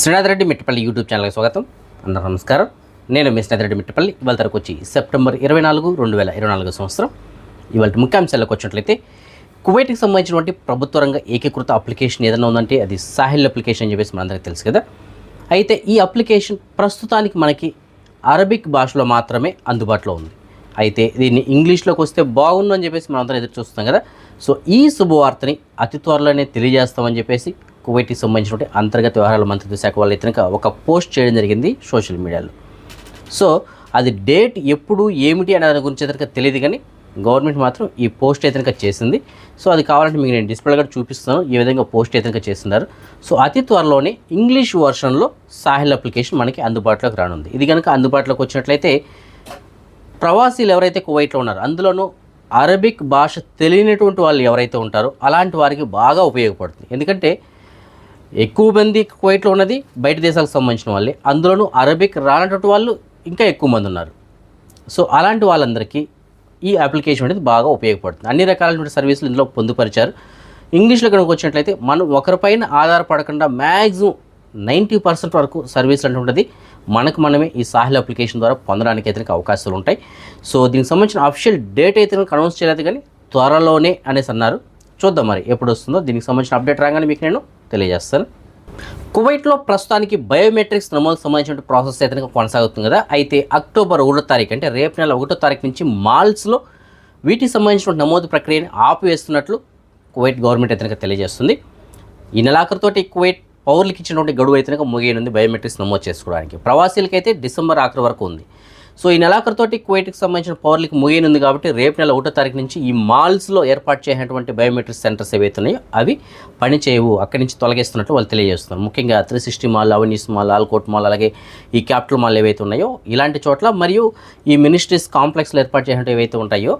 Srinath Reddy Mittapalli YouTube ఛానల్కి స్వాగతం. అందరూ నమస్కారం. నేను మీ శ్రీనాథ్ రెడ్డి మిట్టపల్లి. ఇవాళ తరకు వచ్చి సెప్టెంబర్ ఇరవై నాలుగు రెండు వేల ఇరవై నాలుగు సంవత్సరం. ఇవాళ ముఖ్యాంశాలకు వచ్చినట్లయితే కువైట్కి సంబంధించినటువంటి ప్రభుత్వ రంగ ఏకీకృత అప్లికేషన్ ఏదైనా ఉందంటే అది సాహిల్ అప్లికేషన్ అని చెప్పేసి మనందరికీ తెలుసు కదా. అయితే ఈ అప్లికేషన్ ప్రస్తుతానికి మనకి అరబిక్ భాషలో మాత్రమే అందుబాటులో ఉంది. అయితే దీన్ని ఇంగ్లీష్లోకి వస్తే బాగుండు అని చెప్పేసి మనం అందరం ఎదురు చూస్తాం కదా. సో ఈ శుభవార్తని అతి త్వరలోనే తెలియజేస్తామని చెప్పేసి కువైట్కి సంబంధించినటువంటి అంతర్గత వ్యవహారాల మంత్రిత్వ శాఖ వాళ్ళు ఇతనిక ఒక పోస్ట్ చేయడం జరిగింది సోషల్ మీడియాలో. సో అది డేట్ ఎప్పుడు ఏమిటి అనే దాని గురించి అయితే తెలియదు కానీ గవర్నమెంట్ మాత్రం ఈ పోస్ట్ అయితే చేసింది. సో అది కావాలంటే మీకు నేను డిస్ప్లే కూడా చూపిస్తాను ఏ విధంగా పోస్ట్ అయితే చేస్తున్నారు. సో అతి త్వరలోనే ఇంగ్లీష్ వర్షన్లో సాహిల్ అప్లికేషన్ మనకి అందుబాటులోకి రానుంది. ఇది కనుక అందుబాటులోకి వచ్చినట్లయితే ప్రవాసీలు ఎవరైతే కువైట్లో ఉన్నారో అందులోనూ అరబిక్ భాష తెలియనటువంటి వాళ్ళు ఎవరైతే ఉంటారో అలాంటి వారికి బాగా ఉపయోగపడుతుంది. ఎందుకంటే ఎక్కువ మంది కువైట్లో ఉన్నది బయట దేశాలకు సంబంధించిన వాళ్ళే. అందులోనూ అరబిక్ రానటువంటి వాళ్ళు ఇంకా ఎక్కువ మంది ఉన్నారు. సో అలాంటి వాళ్ళందరికీ ఈ అప్లికేషన్ అనేది బాగా ఉపయోగపడుతుంది. అన్ని రకాలైనటువంటి సర్వీసులు ఇందులో పొందుపరిచారు. ఇంగ్లీష్లో కనుక వచ్చినట్లయితే మనం ఒకరిపైన ఆధారపడకుండా మ్యాక్సిమం నైంటీ పర్సెంట్ వరకు సర్వీసులు అంటుంటుంది మనకు మనమే ఈ సాహిల్ అప్లికేషన్ ద్వారా పొందడానికి అయితే అవకాశాలు ఉంటాయి. సో దీనికి సంబంధించిన అఫిషియల్ డేట్ అయితే అనౌన్స్ చేయలేదు కానీ త్వరలోనే అనేసి అన్నారు. చూద్దాం మరి ఎప్పుడు వస్తుందో. దీనికి సంబంధించిన అప్డేట్ రాగానే మీకు నేను తెలియజేస్తాను కువైట్లో ప్రస్తుతానికి బయోమెట్రిక్స్ నమోదుకు సంబంధించిన ప్రాసెస్ అయితే కొనసాగుతుంది కదా. అయితే అక్టోబర్ ఒకటో తారీఖు అంటే రేపు నెల ఒకటో తారీఖు నుంచి మాల్స్లో వీటికి సంబంధించిన నమోదు ప్రక్రియని ఆపివేస్తున్నట్లు కువైట్ గవర్నమెంట్ అయితే తెలియజేస్తుంది. ఈ నెలాఖరుతోటి కువైట్ పౌరులకు ఇచ్చినటువంటి గడువు అయితే ముగియనుంది బయోమెట్రిక్స్ నమోదు చేసుకోవడానికి. ప్రవాసీలకైతే డిసెంబర్ ఆఖరి వరకు ఉంది. సో ఈ నెలాఖరుతోటి కువైట్కి సంబంధించిన పౌరులకు ముగియనుంది కాబట్టి రేపు నెల ఒకటో తారీఖు నుంచి ఈ మాల్స్లో ఏర్పాటు చేసినటువంటి బయోమెట్రిక్ సెంటర్స్ ఏవైతే ఉన్నాయో అవి పని చేయవు అక్కడి నుంచి తొలగిస్తున్నట్టు వాళ్ళు తెలియజేస్తున్నారు. ముఖ్యంగా three sixty mall Avani's mall ఆల్కోట్ మాల్ అలాగే ఈ క్యాపిటల్ మాల్ ఏవైతే ఉన్నాయో ఇలాంటి చోట్ల మరియు ఈ మినిస్ట్రీస్ కాంప్లెక్స్లో ఏర్పాటు చేసినట్టు ఏవైతే ఉంటాయో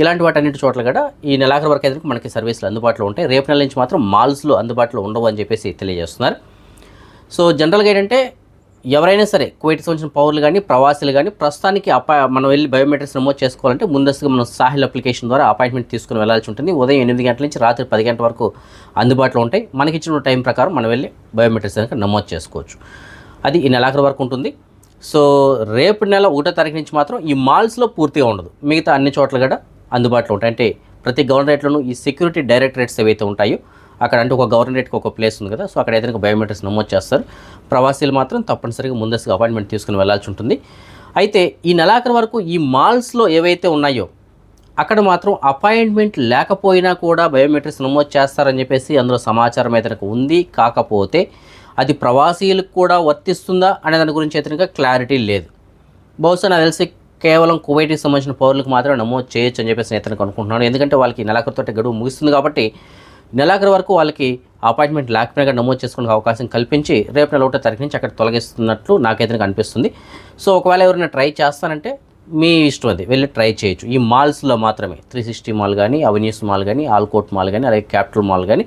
ఇలాంటి వాటన్నిటి చోట్ల కూడా ఈ నెలాఖరు వరకు అయితే మనకి సర్వీసులు అందుబాటులో ఉంటాయి. రేపు నెల నుంచి మాత్రం మాల్స్లో అందుబాటులో ఉండవు అని చెప్పేసి తెలియజేస్తున్నారు. సో జనరల్గా ఏంటంటే ఎవరైనా సరే కువైట్ సంబంధించిన పౌరులు కానీ ప్రవాసులు కానీ ప్రస్తుతానికి అపా మనం వెళ్ళి బయోమెట్రిక్స్ నమోదు చేసుకోవాలంటే ముందస్తుగా మనం సాహిల్ అప్లికేషన్ ద్వారా అపాయింట్మెంట్ తీసుకుని వెళ్ళాల్సి ఉంటుంది. ఉదయం ఎనిమిది గంటల నుంచి రాత్రి పది గంటల వరకు అందుబాటులో ఉంటాయి. మనకి ఇచ్చిన టైం ప్రకారం మనం వెళ్ళి బయోమెట్రిక్స్ కనుక నమోదు చేసుకోవచ్చు. అది ఈ నెలాఖరు వరకు ఉంటుంది. సో రేపు నెల ఒకటో తారీఖు నుంచి మాత్రం ఈ మాల్స్లో పూర్తిగా ఉండదు. మిగతా అన్ని చోట్ల కూడా అందుబాటులో ఉంటాయి. అంటే ప్రతి గవర్నరేట్లోనూ ఈ సెక్యూరిటీ డైరెక్టరేట్స్ ఏవైతే ఉంటాయో అక్కడ అంటే ఒక గవర్నరేట్కి ఒక ప్లేస్ ఉంది కదా సో అక్కడ ఏదైనా బయోమెట్రిక్స్ నమోదు చేస్తారు. ప్రవాసీలు మాత్రం తప్పనిసరిగా ముందస్తుగా అపాయింట్మెంట్ తీసుకుని వెళ్ళాల్సి ఉంటుంది. అయితే ఈ నెలాఖరు వరకు ఈ మాల్స్లో ఏవైతే ఉన్నాయో అక్కడ మాత్రం అపాయింట్మెంట్ లేకపోయినా కూడా బయోమెట్రిక్స్ నమోదు చేస్తారని చెప్పేసి అందులో సమాచారం అయితే ఉంది కాకపోతే అది ప్రవాసీలకు కూడా వర్తిస్తుందా అనే దాని గురించి అయితే క్లారిటీ లేదు. బహుశా నాకు తెలిసి కేవలం కువైట్కి సంబంధించిన పౌరులకు మాత్రమే నమోదు చేయొచ్చు అని చెప్పేసి నేను అనుకుంటున్నాను. ఎందుకంటే వాళ్ళకి నెలాఖరుతో గడువు ముగిస్తుంది కాబట్టి నెలాఖరు వరకు వాళ్ళకి అపాయింట్మెంట్ లేకపోయినా నమోదు చేసుకునే అవకాశం కల్పించి రేపు నెల ఒకటో తారీఖు నుంచి అక్కడ తొలగిస్తున్నట్లు నాకైతే అనిపిస్తుంది. సో ఒకవేళ ఎవరైనా ట్రై చేస్తానంటే మీ ఇష్టం అది. వెళ్ళి ట్రై చేయొచ్చు. ఈ మాల్స్లో మాత్రమే. త్రీ సిక్స్టీ మాల్ కానీ అవెన్యూస్ మాల్ కానీ ఆల్కోట్ మాల్ కానీ అలాగే క్యాపిటల్ మాల్ కానీ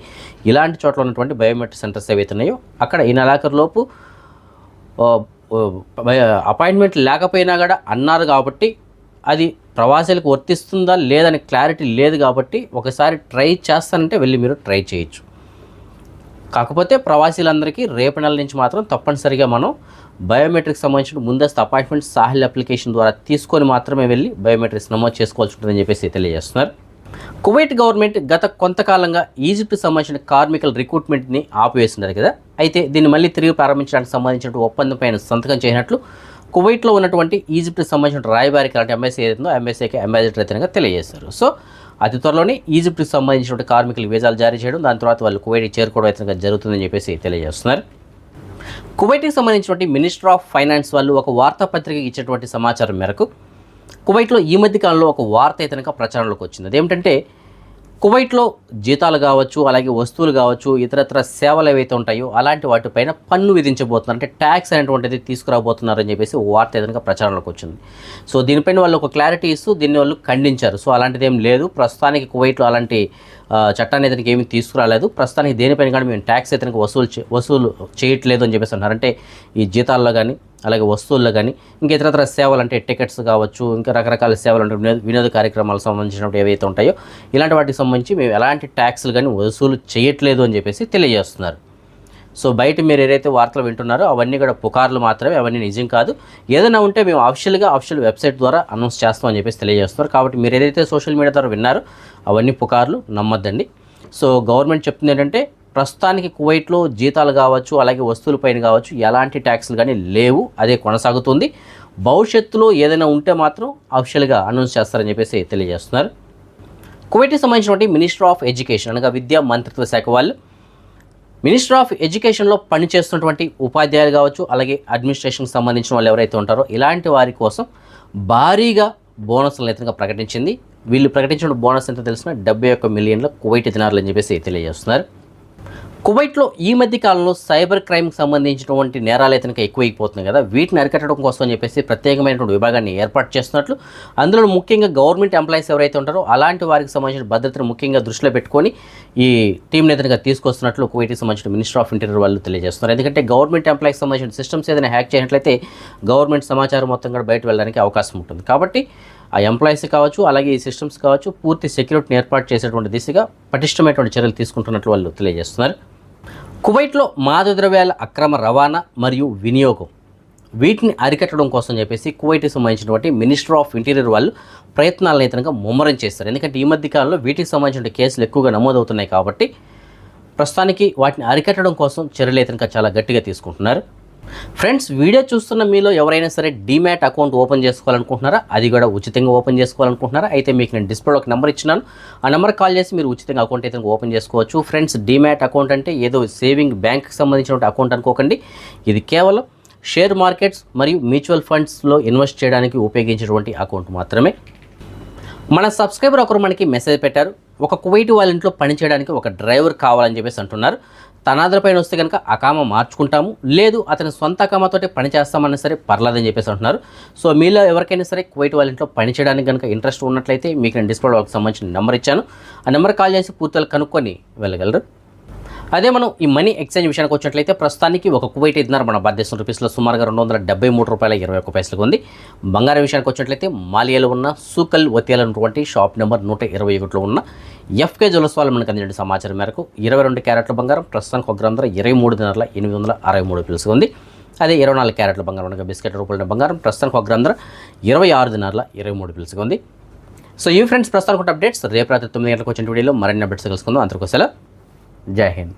ఇలాంటి చోట్ల ఉన్నటువంటి బయోమెట్రిక్ సెంటర్స్ ఏవైతున్నాయో అక్కడ ఈ నెలాఖరులోపు అపాయింట్మెంట్ లేకపోయినా కూడా అన్నారు కాబట్టి అది ప్రవాసీలకు వర్తిస్తుందా లేదని క్లారిటీ లేదు కాబట్టి ఒకసారి ట్రై చేస్తానంటే వెళ్ళి మీరు ట్రై చేయొచ్చు. కాకపోతే ప్రవాసీలందరికీ రేపు నెల నుంచి మాత్రం తప్పనిసరిగా మనం బయోమెట్రిక్ సంబంధించిన ముందస్తు అపాయింట్మెంట్ సాహిల్ అప్లికేషన్ ద్వారా తీసుకొని మాత్రమే వెళ్ళి బయోమెట్రిక్స్ నమోదు చేసుకోవాల్సి ఉంటుందని చెప్పేసి తెలియజేస్తున్నారు. కువైట్ గవర్నమెంట్ గత కొంతకాలంగా ఈజిప్ట్ సంబంధించిన కార్మికుల రిక్రూట్మెంట్ని ఆపివేసినారు కదా. అయితే దీన్ని మళ్ళీ తిరిగి ప్రారంభించడానికి సంబంధించిన ఒప్పందంపైన సంతకం చేయనట్లు కువైట్లో ఉన్నటువంటి ఈజిప్ట్కి సంబంధించిన రాయబారికి అలాంటి ఎంఎస్ఏ ఏదైతుందో ఎంఎస్ఏకి అంబాసిడర్ అయితే తెలియజేస్తారు సో అతి త్వరలోనే ఈజిప్ట్కి సంబంధించిన కార్మికులు వీజాలు జారీ చేయడం దాని తర్వాత వాళ్ళు కువైట్కి చేరుకోవడం అయితే జరుగుతుందని చెప్పేసి తెలియజేస్తున్నారు. కువైట్కి సంబంధించినటువంటి మినిస్టర్ ఆఫ్ ఫైనాన్స్ వాళ్ళు ఒక వార్తాపత్రికకి ఇచ్చినటువంటి సమాచారం మేరకు కువైట్లో ఈ మధ్య కాలంలో ఒక వార్త అయితే ప్రచారంలోకి వచ్చింది. అదేమిటంటే కువైట్లో జీతాలు కావచ్చు అలాగే వస్తువులు కావచ్చు ఇతరత్ర సేవలు ఏవైతే ఉంటాయో అలాంటి వాటిపైన పన్ను విధించబోతున్నారు. అంటే ట్యాక్స్ అనేటువంటిది తీసుకురాబోతున్నారు అని చెప్పేసి వార్త ఏదైనా ప్రచారంలోకి వచ్చింది. సో దీనిపైన వాళ్ళు ఒక క్లారిటీ ఇస్తూ దీన్ని వాళ్ళు ఖండించారు. సో అలాంటిది ఏం లేదు. ప్రస్తుతానికి కువైట్లో అలాంటి చట్టాన్ని ఇతనికి ఏమీ తీసుకురాలేదు. ప్రస్తుతానికి దేనిపైన కానీ మేము ట్యాక్స్ ఇతనికి వసూలు చే- వసూలు చేయట్లేదు అని చెప్పేసి అంటే ఈ జీతాల్లో కానీ అలాగే వస్తువుల్లో కానీ ఇంకా ఇతరత్ర సేవలు అంటే టికెట్స్ కావచ్చు ఇంకా రకరకాల సేవలు అంటే వినోద వినోద కార్యక్రమాలకు సంబంధించినప్పుడు ఏవైతే ఉంటాయో ఇలాంటి వాటికి సంబంధించి మేము ఎలాంటి ట్యాక్స్లు కానీ వసూలు చేయట్లేదు అని చెప్పేసి తెలియజేస్తున్నారు. సో బయట మీరు ఏదైతే వార్తలు వింటున్నారో అవన్నీ కూడా పుకార్లు మాత్రమే అవన్నీ నిజం కాదు. ఏదైనా ఉంటే మేము అఫిషియల్గా అఫిషియల్ వెబ్సైట్ ద్వారా అనౌన్స్ చేస్తామని చెప్పేసి తెలియజేస్తున్నారు. కాబట్టి మీరు ఏదైతే సోషల్ మీడియా ద్వారా విన్నారో అవన్నీ పుకార్లు నమ్మద్దండి. సో గవర్నమెంట్ చెప్తుంది ఏంటంటే ప్రస్తుతానికి కువైట్లో జీతాలు కావచ్చు అలాగే వస్తువులపైన కావచ్చు ఎలాంటి ట్యాక్స్లు కానీ లేవు. అదే కొనసాగుతుంది. భవిష్యత్తులో ఏదైనా ఉంటే మాత్రం అఫిషియల్గా అనౌన్స్ చేస్తారని చెప్పేసి తెలియజేస్తున్నారు. కువైట్కి సంబంధించినటువంటి మినిస్టర్ ఆఫ్ ఎడ్యుకేషన్ అనగా విద్యా మంత్రిత్వ శాఖ వాళ్ళు మినిస్టర్ ఆఫ్ ఎడ్యుకేషన్లో పనిచేస్తున్నటువంటి ఉపాధ్యాయులు కావచ్చు అలాగే అడ్మినిస్ట్రేషన్కి సంబంధించిన వాళ్ళు ఎవరైతే ఉంటారో ఇలాంటి వారి కోసం భారీగా బోనస్లను అయితే ప్రకటించింది. వీళ్ళు ప్రకటించిన బోనస్ ఎంత తెలిసిన? డెబ్బై ఒక్క మిలియన్ల కువైట్ దినార్లు అని చెప్పేసి తెలియజేస్తున్నారు. కువైట్లో ఈ మధ్య కాలంలో సైబర్ క్రైమ్కి సంబంధించినటువంటి నేరాలు అయితే కనుక ఎక్కువైపోతున్నాయి కదా. వీటిని అరికట్టడం కోసం అని చెప్పేసి ప్రత్యేకమైనటువంటి విభాగాన్ని ఏర్పాటు చేస్తున్నట్లు అందులో ముఖ్యంగా గవర్నమెంట్ ఎంప్లాయీస్ ఎవరైతే ఉంటారో అలాంటి వారికి సంబంధించిన భద్రతను ముఖ్యంగా దృష్టిలో పెట్టుకొని ఈ టీంని ఏదైనా తీసుకొస్తున్నట్లు కువైట్కి సంబంధించిన మినిస్టర్ ఆఫ్ ఇంటీరియర్ వాళ్ళు తెలియజేస్తున్నారు. ఎందుకంటే గవర్నమెంట్ ఎంప్లాయీకి సంబంధించిన సిస్టమ్స్ ఏదైనా హ్యాక్ చేసినట్లయితే గవర్నమెంట్ సమాచారం మొత్తం కూడా బయట వెళ్ళడానికి అవకాశం ఉంటుంది. కాబట్టి ఆ ఎంప్లాయీస్ కావచ్చు అలాగే ఈ సిస్టమ్స్ కావచ్చు పూర్తి సెక్యూరిటీని ఏర్పాటు చేసేటువంటి దిశగా పటిష్టమైనటువంటి చర్యలు తీసుకుంటున్నట్లు వాళ్ళు తెలియజేస్తున్నారు. కువైట్లో మాదక ద్రవ్యాల అక్రమ రవాణా మరియు వినియోగం. వీటిని అరికట్టడం కోసం చెప్పేసి కువైట్కి సంబంధించినటువంటి మినిస్టర్ ఆఫ్ ఇంటీరియర్ వాళ్ళు ప్రయత్నాలను అయితే ముమ్మరం చేస్తారు ఎందుకంటే ఈ మధ్య కాలంలో వీటికి సంబంధించిన కేసులు ఎక్కువగా నమోదవుతున్నాయి కాబట్టి ప్రస్తుతానికి వాటిని అరికట్టడం కోసం చర్యలు అయితే చాలా గట్టిగా తీసుకుంటున్నారు. ఫ్రెండ్స్ వీడియో చూస్తున్న మీలో ఎవరైనా సరే డీమ్యాట్ అకౌంట్ ఓపెన్ చేసుకోవాలనుకుంటున్నారా? అది కూడా ఉచితంగా ఓపెన్ చేసుకోవాలనుకుంటున్నారా? అయితే మీకు నేను డిస్ప్లే ఒక నెంబర్ ఇచ్చినాను. ఆ నెంబర్ కాల్ చేసి మీరు ఉచితంగా అకౌంట్ అయితే ఓపెన్ చేసుకోవచ్చు. ఫ్రెండ్స్ డీమ్యాట్ అకౌంట్ అంటే ఏదో సేవింగ్ బ్యాంక్కి సంబంధించిన అకౌంట్ అనుకోకండి. ఇది కేవలం షేర్ మార్కెట్స్ మరియు మ్యూచువల్ ఫండ్స్లో ఇన్వెస్ట్ చేయడానికి ఉపయోగించేటువంటి అకౌంట్ మాత్రమే. మన సబ్స్క్రైబర్ ఒకరు మనకి మెసేజ్ పెట్టారు. ఒక కువైట్ వాళ్ళ ఇంట్లో పని చేయడానికి ఒక డ్రైవర్ కావాలని చెప్పేసి అంటున్నారు. తన వస్తే కనుక అకామ మార్చుకుంటాము. లేదు అతని సొంత అకామతోటే పని చేస్తామన్నా సరే పర్లేదని చెప్పేసి అంటున్నారు. సో మీలో ఎవరికైనా సరే కువైట్ వాళ్ళ ఇంట్లో పని చేయడానికి కనుక ఇంట్రెస్ట్ ఉన్నట్లయితే మీకు నేను డిస్ప్లే వాళ్ళకి సంబంధించిన నెంబర్ ఇచ్చాను. ఆ నెంబర్ కాల్ చేసి పూర్తిగా కనుక్కొని వెళ్ళగలరు. అదే మనం ఈ మనీ ఎక్స్చేంజ్ విషయానికి వచ్చినట్లయితే ప్రస్తుతానికి ఒక కువైట్ ఇద్దరు మన భారతదేశం రూపీస్లో సుమారుగా రెండు వందల డెబ్బై మూడు రూపాయల ఇరవై ఒక్క పైసలకు ఉంది. బంగారం విషయానికి వచ్చినట్లయితే మాలియాలో ఉన్న సూకల్ వతియాల ఉన్నటువంటి షాప్ నెంబర్ నూట ఇరవై ఒకటిలో ఉన్న ఎఫ్కే జ్యువెల్స్ వాళ్ళు మనకు అందిన సమాచారం మేరకు ఇరవై రెండు క్యారెట్ల బంగారం ప్రస్తుతానికి ఒక గ్రామ ధర ఇరవై మూడు దినాల ఎనిమిది వందల అరవై మూడు పిలుసు ఉంది. అదే ఇరవై నాలుగు క్యారెట్ల బంగారం అనగా బిస్కెట్ రూపాయల బంగారం ప్రస్తుతానికి ఒక గ్రామ ధర ఇరవై ఆరు దినాల ఇరవై మూడు పిలుసుకుంది ఉంది. సో ఈ ఫ్రెండ్స్ ప్రస్తుతానికి అప్డేట్స్. రేపు రాత్రి తొమ్మిది గంటలకు వచ్చిన వీడియోలో మరిన్ని అప్డేట్స్ కలుసుకుందాం అంతకు जय हिंद।